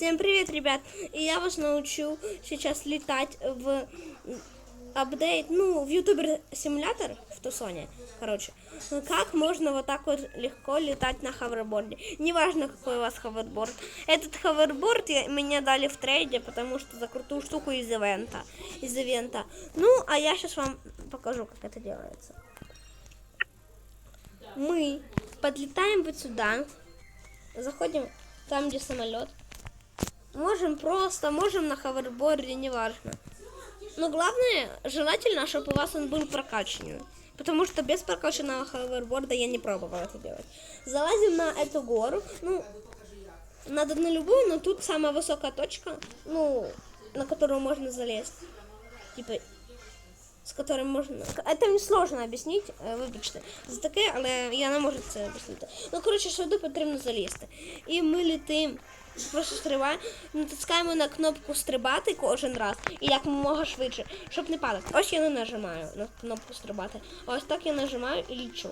Всем привет, ребят! И я вас научу сейчас летать в апдейт, ну, в ютубер симулятор в Тусоне, короче. Как можно вот так вот легко летать на ховерборде. Неважно, какой у вас ховерборд. Этот ховерборд я, мне дали в трейде, потому что за крутую штуку из ивента. Из ивента. Ну, а я сейчас вам покажу, как это делается. Мы подлетаем вот сюда, заходим там, где самолет Можем просто, можем на ховерборде, неважно. Но главное, желательно, чтобы у вас он был прокачанный. Потому что без прокачанного ховерборда я не пробовала это делать. Залазим на эту гору. Ну, надо на любую, но тут самая высокая точка, ну, на которую можно залезть. Типа, з которим можна. Это не сложно об'яснити, е, вибачте, за таке, але я не можу це об'яснити. Ну, коротше, сюди потрібно залізти. І ми літимо, просто стрибаємо, натискаємо на кнопку стрибати кожен раз, і як можна швидше, щоб не падати. Ось я не нажимаю на кнопку стрибати. А ось так я нажимаю і лічу.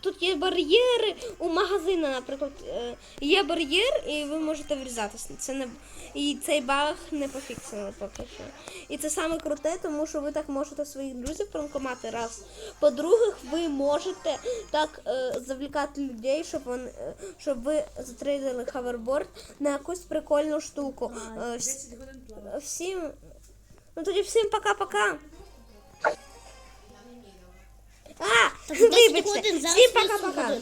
Тут є бар'єри у магазина, наприклад, е, є бар'єр, і ви можете врізатися. Це не і цей баг не пофіксили поки що. І це саме круте, тому що ви так можете своїх друзів пранкомати раз. По-друге, ви можете так е, завлікати людей, щоб вони, е, щоб ви затрейдили хаверборд на якусь прикольну штуку. Вс- всім. Ну тоді всім пока-пока. Вибачте, всім 8 пока-пока.